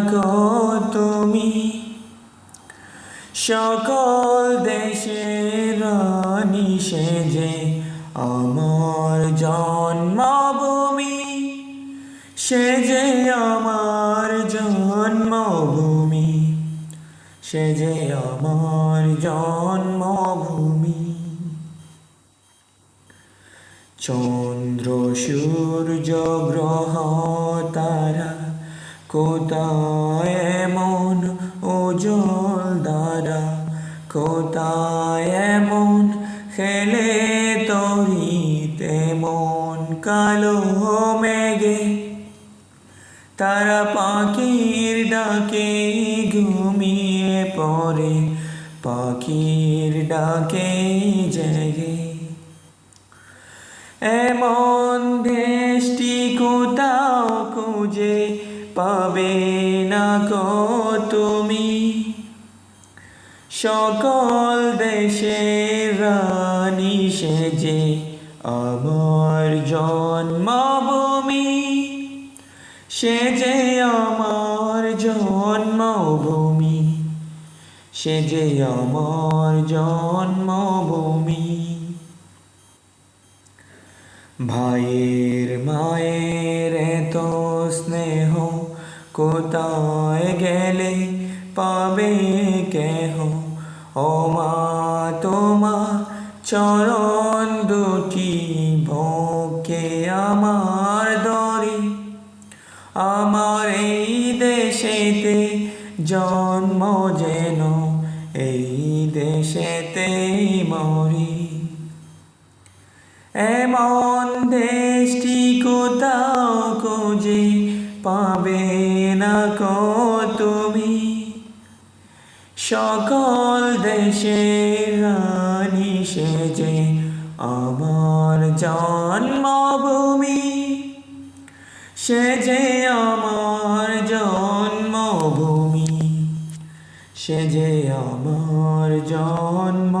গো তুমি। সকল দেশের রানী সেজে আমার জন্মভূমি। সে যে আমার জন্মভূমি। সে যে আমার জন্মভূমি। চন্দ্র সূর্য গ্রহ তারা কোথায় এমন উজ্জ্বল দ্বারা কোথায় এমন খেলে তরি তেমন কালো মেঘে? তারা পাখির ডাকে ঘুমিয়ে পড়ে, পাখির ডাকে জেগে। এমন না গো তুমি। সকল দেশের রানী সেজে আমার জন্মভূমি। সে আমার জন্মভূমি। সে আমার জন্মভূমি। ভাইয়ের মায়ের এত স্নেহ কোথায় গেলে পাবে কেহ? ও মা, তোমার চরণ দুটি ভোকে আমার দরি। আমার এই দেশেতে জন্ম যেন, এই দেশেতে মরি। এমন দেশটি কোথাও খুঁজে পাবে না কো তুমি। সকল দেশের রানী সেজে আমার জন্মভূমি। সে যে আমার জন্মভূমি। সে যে আমার জন্ম